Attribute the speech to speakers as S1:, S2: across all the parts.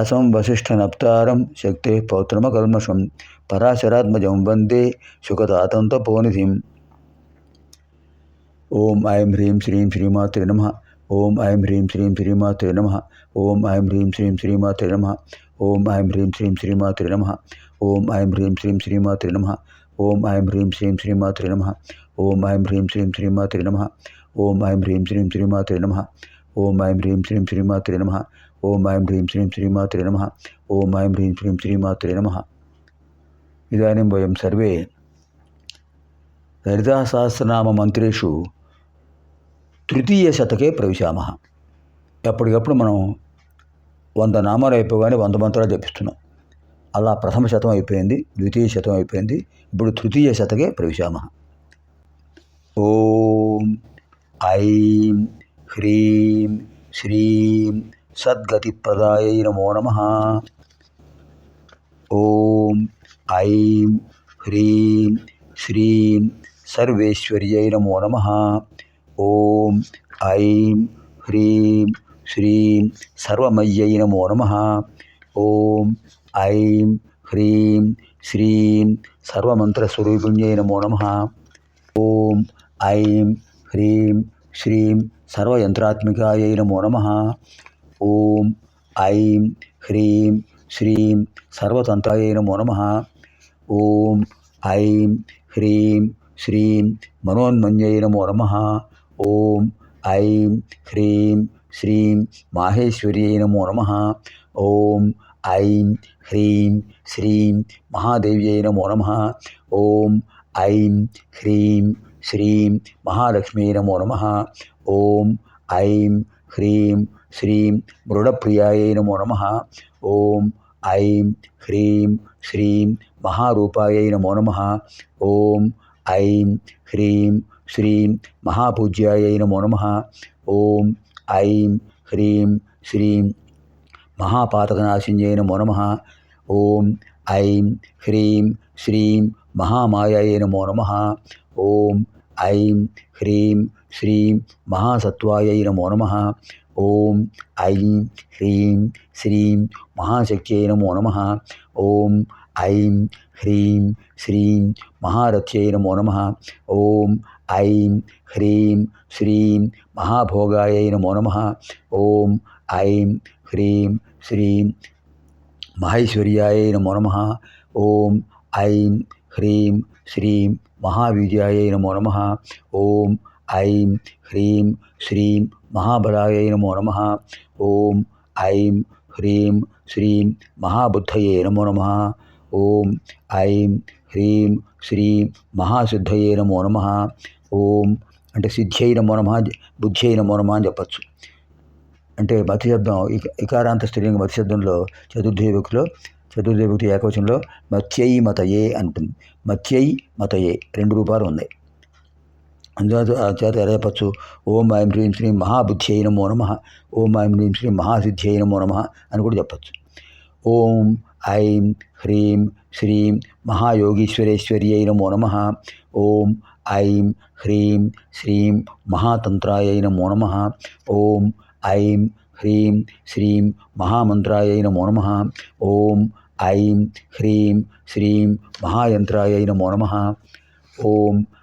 S1: అసం వశిష్ఠనప్తారం శక్తే పౌత్రమకల్మషం పరాశరాత్మజం వందే సుఖదాతంతపోనిధిం ఓం ఐం హ్రీం శ్రీం శ్రీమాత్రే నమ. ఓం ఐం హ్రీం శ్రీం శ్రీమాత్రే నమ. ఓం ఐం హ్రీం శ్రీం శ్రీమాత్రే నమ. ఓం ఐం హ్రీం శ్రీం శ్రీమాత్రే నమ. ఓం ఐం హ్రీం శ్రీం శ్రీమాత్రే నమ. ఓం ఐం హ్రీం శ్రీం శ్రీమాత్రే నమ. ఓం ఐం హ్రీం శ్రీం శ్రీమాత్రే నమ. ఓం ఐం హ్రీం శ్రీం శ్రీమాత్రే నమ. ఓం ఐం హ్రీం శ్రీం శ్రీమాత్రే నమ. ఓం ఐం హ్రీం శ్రీం శ్రీమాత్రే నమ. ఓం ఐం హ్రీం శ్రీం శ్రీమాత్రే నమ. ఇదానీం వయం సర్వే లలితాసహస్రనామమంత్రేషు తృతీయ శతకే ప్రవిశామ. ఎప్పటికప్పుడు మనం వంద నామాలు అయిపోగానే వంద మంత్రాలు జపిస్తున్నాం. అలా ప్రథమ శతం అయిపోయింది ద్వితీయ శతం అయిపోయింది ఇప్పుడు తృతీయ శతకే ప్రవిశామः. ఓం ఐం హ్రీం శ్రీం சத்கதிப்பதாயை நமோ நம ஓம் ஐம் ஹ்ரீம் ஸ்ரீம் சர்வேஸ்வரியை நமோ நம ஓம் ஐம் ஹ்ரீம் ஸ்ரீம் சர்வமையை நமோ நம ஓம் ஐம் ஹ்ரீம் ஸ்ரீம் சர்வமந்திரஸ்வரூபிணியை நமோ நம ஓம் ஐம் ஹ்ரீம் ஸ்ரீம் சர்வயந்திராத்மிகாயை நமோ நம ఓం ఐం హ్రీం శ్రీం సర్వతంత్రాయ నమో నమ. ఓం ఐం హ్రీం శ్రీం మనోన్మన్యై నమో నమ. ఓం ఐం హ్రీం శ్రీం మాహేశ్వర్యై నమో నమ. ఓం ఐం హ్రీం శ్రీం మహాదేవ్యై నమో నమ. ఓం ఐం హ్రీం శ్రీం మహాలక్ష్మీ నమో నమ. ఓం ఐం హ్రీం ஸ்ரீம் முருடப்பிரியாயை நமோ நம ஓம் ஐம் ஹ்ரீம் ஸ்ரீம் மகாரூபாயை நமோ நம ஓம் ஐம் ஹ்ரீம் ஸ்ரீம் மகாபூஜ்யாயை நமோ நம ஓம் ஐம் ஹ்ரீம் ஸ்ரீம் மகாபாதகநாசிஞ்சய நமோ நம ஓம் ஐம் ஹ்ரீம் ஸ்ரீம் மகாமாயாயை நமோ நம ஓம் ஐம் ஹ்ரீம் ஸ்ரீம் மகாசத்வாயை நமோ நம ఓం ఐం హ్రీం శ్రీం మహాశక్త్యై నమో నమ. ఓం ఐం హ్రీం శ్రీం మహారథ్యై నమో నమ. ఓం ఐం హ్రీం శ్రీం మహాభోగాయ నమో నమ. ఓం ఐం హ్రీం శ్రీం మహేశ్వర్యాయ నమో నమ. ఓం ఐం హ్రీం శ్రీం మహావీర్యాయై నమో నమ. ఓం ఐం హ్రీం శ్రీం మహాబలాయ నమో నమ. ఓం ఐం హ్రీం శ్రీం మహాబుద్ధయే నమో నమ. ఓం ఐం హ్రీం శ్రీం మహాసిద్ధయే నమో నమ. ఓం అంటే సిద్ధ్యైన నమో నమ బుద్ధ్యై అని చెప్పచ్చు. అంటే మతి శబ్దం ఇక ఇకారాంత స్త్రీలింగ మత్స్యశబ్దంలో శబ్దంలో చతుర్దేవికి ఏకవచనంలో మత్స్యై మతయే అంటుంది. మత్స్యై మతయే రెండు రూపాలు ఉన్నాయి. అందుచేత చేత ఎలా ఓం ఐం హ్రీం శ్రీ మహాబుద్ధి అయిన నమో నమ. ఓం ఐం హ్రీం శ్రీ మహాసిద్ధి అయిన నమో నమ అని కూడా చెప్పచ్చు. ఓం ఐం హ్రీం శ్రీం మహాయోగీశ్వరేశ్వరి అయిన నమో నమ. ఓం ఐం హ్రీం శ్రీం మహాతంత్రాయ నమో నమ. ఓం ఐం హ్రీం శ్రీం మహామంత్రాయ నమో నమ. ఓం ఐం హ్రీం శ్రీం మహాయంత్రాయ నమో నమ. ఓం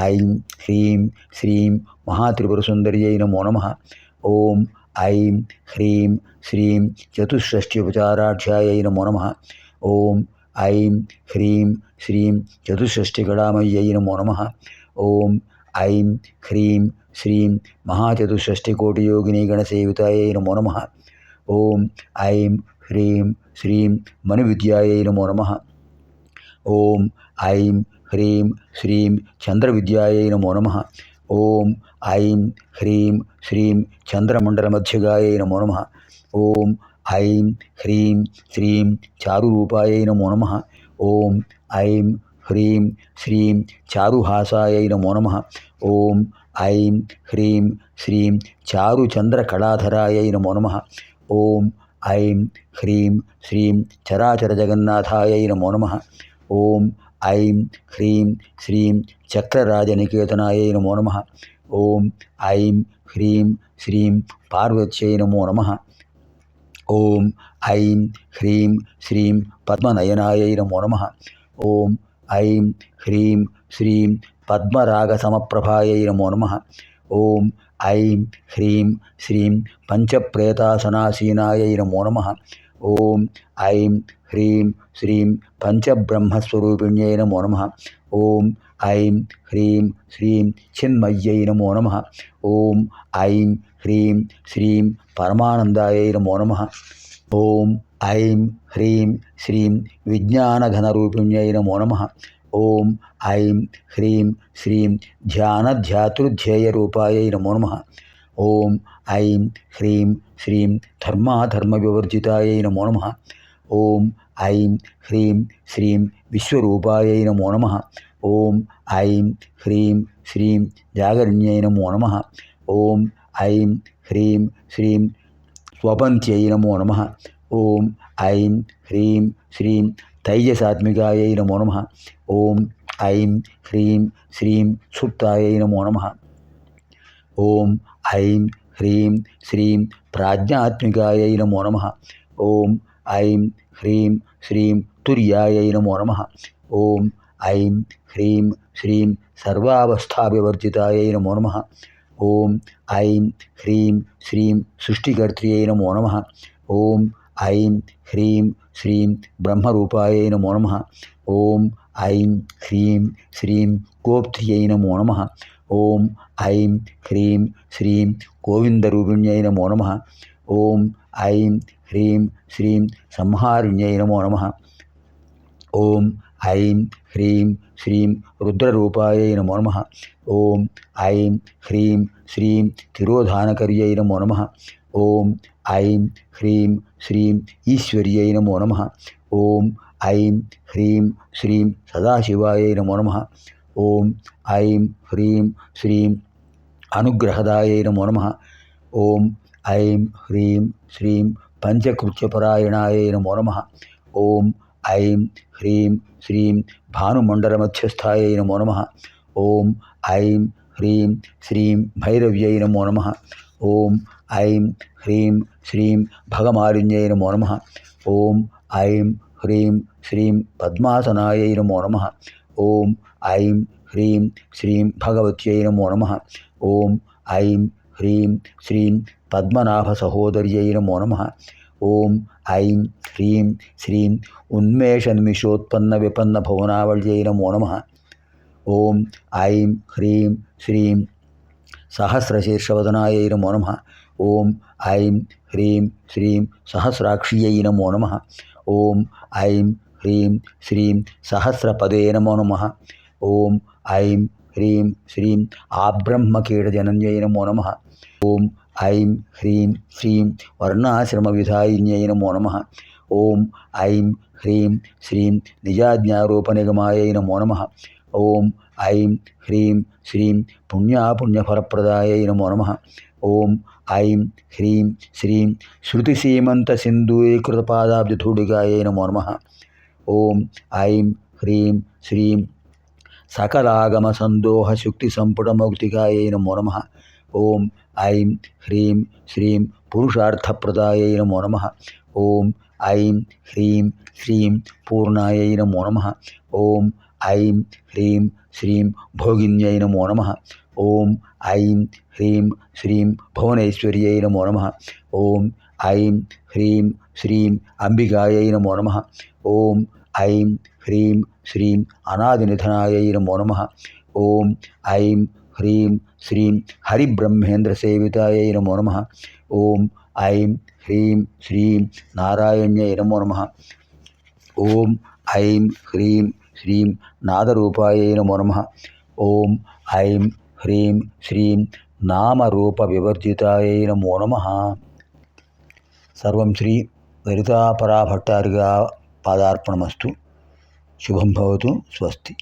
S1: ఐం హ్రీం శ్రీం మహాత్రిపురసుందర్యై నమో నమ. ఓం ఐం హ్రీం శ్రీం చతుషష్ట్యుపచారాఢ్యాయై నమో నమ. ఓం ఐం హ్రీం శ్రీం చతుషష్ఠిగడామయ్యై నమో నమ. ఓం ఐం హ్రీం శ్రీం మహాచతుషష్ఠికోటియోగిని గణసేవితాయై నమో నమ. ఓం ఐం హ్రీం శ్రీం మనువిద్యాయై నమో నమ. ఓం ఐం హ్రీం శ్రీం చంద్రవిద్యాయై నమో నమ. ఓం ఐం హ్రీం శ్రీం చంద్రమండలమధ్యగాయై నమో నమ. ఓం ఐం హ్రీం శ్రీం చారురూపాయై నమో నమ. ఓం ఐం హ్రీం శ్రీం చారుహాసాయై నమో నమ. ఓం ఐం హ్రీం శ్రీం చారుచంద్రకళాధరాయై నమో నమ. ఓం ఐం హ్రీం శ్రీం చరాచరజగన్నాథాయై నమో నమ. ఓం ஐம் ஹ்ரீம் ஸ்ரீம் சக்கரராஜ நிகேதனாயை நமோ நம ஓம் ஐம் ஹ்ரீம் ஸ்ரீம் பார்வதியை நமோ நம ஓம் ஐம் ஹ்ரீம் ஸ்ரீம் பத்மநயனாயை நமோ நம ஓம் ஐம் ஹ்ரீம் ஸ்ரீம் பத்மராக சமப்பிரபாயை நமோ நம ஓம் ஐம் ஹ்ரீம் ஸ்ரீம் பஞ்சபிரேதாசனாசீனாயை நமோ நம ஓம் ஐம் حیوں شری پچبرسین اری چن مو نم پو نم او حیانگی نو نمدیات نما اوںتا ای ح شری جمنت مو نم تیجسم نمپ نما شریک ام حی شری نمن شری سروساجیتا گوپت مو نم گوندینو نم ఐం హ్రీం శ్రీం సంహారుణ్యై నమో నమ. ఓం ఐం హ్రీం శ్రీం రుద్రరూపాయై నమో నమ. ఓం ఐం హ్రీం శ్రీం తిరోధానకర్యై నమో నమ. ఓం ఐం హ్రీం శ్రీం ఈశ్వర్యై నమో నమ. ఓం ఐం హ్రీం శ్రీం సదాశివాయై నమో నమ. ఓం ఐం హ్రీం శ్రీం అనుగ్రహదాయై నమో నమ. ఓం ఐం హ్రీం శ్రీం పంచకృత్యపరాయణాయ నమో నమ. ఓం ఐం హ్రీం శ్రీం భానుమండలమధ్యస్థాయ నమో నమ. ఓం ఐం హ్రీం శ్రీం భైరవ్యై నమో నమ. ఓం ఐం హ్రీం శ్రీం భగమాలిన్యై నమో నమ. ఓం ఐం హ్రీం శ్రీం పద్మాసనాయై నమో నమ. ఓం ఐం హ్రీం శ్రీం భగవత్యై నమో నమ. ఓం ఐం హ్రీం శ్రీం పద్మనాభ సహోదర్యై నమో నమ. ఓం ఐం హ్రీం శ్రీం ఉన్మేష నిమిషోత్పన్న విపన్న భువనావళ్యై నమో నమ. ఓం ఐం హ్రీం శ్రీం సహస్రశీర్షవదనాయై నమో నమ. ఓం ఐం హ్రీం శ్రీం సహస్రాక్ష్యై నమో నమ. ఓం ఐం హ్రీం శ్రీం సహస్రపదే నమో నమ. ఓం ఐం ہرین شری آبرکیٹ جن مو نم وراشرمین مو نمجارپنیگم او حیوں شری پپلپردا نو نمتکرپوڑکا مو نم சகலாகம சந்தோக சுக்தி சம்புட மௌக்திகாயை நமோ நம ஓம் ஐம் ஹ்ரீம் ஸ்ரீம் புருஷார்த்த பிரதாயை நமோ நம ஓம் ஐம் ஹ்ரீம் ஸ்ரீம் பூர்ணாயை நமோ நம ஓம் ஐம் ஹ்ரீம் ஸ்ரீம் போகின்யை நமோ நம ஓம் ஐம் ஹ்ரீம் ஸ்ரீம் புவனேஸ்வரியை நமோ நம ஓம் ஐம் ஹ்ரீம் ஸ்ரீம் அம்பிகாயை நமோ நம ஓம் ஐம் ஹ்ரீம் ஸ்ரீம் அநாதிநிதனாயை நமோ நம ஓம் ஐம் ஹ்ரீம் ஸ்ரீம் ஹரிபிரம்மேந்திர சேவிதாயை நமோ நம ஓம் ஐம் ஹ்ரீம் ஸ்ரீம் நாராயணியை நமோ நம ஓம் ஐம் ஹ்ரீம் ஸ்ரீம் நாதரூபாயை நமோ நம ஓம் ஐம் ஹ்ரீம் ஸ்ரீம் நாமரூபவிவர்ஜிதாயை நமோ நம சர்வம் ஸ்ரீ லலிதாபராபட்டாரிகா పాదార్పణమస్తు. శుభం భవతు. స్వస్తి.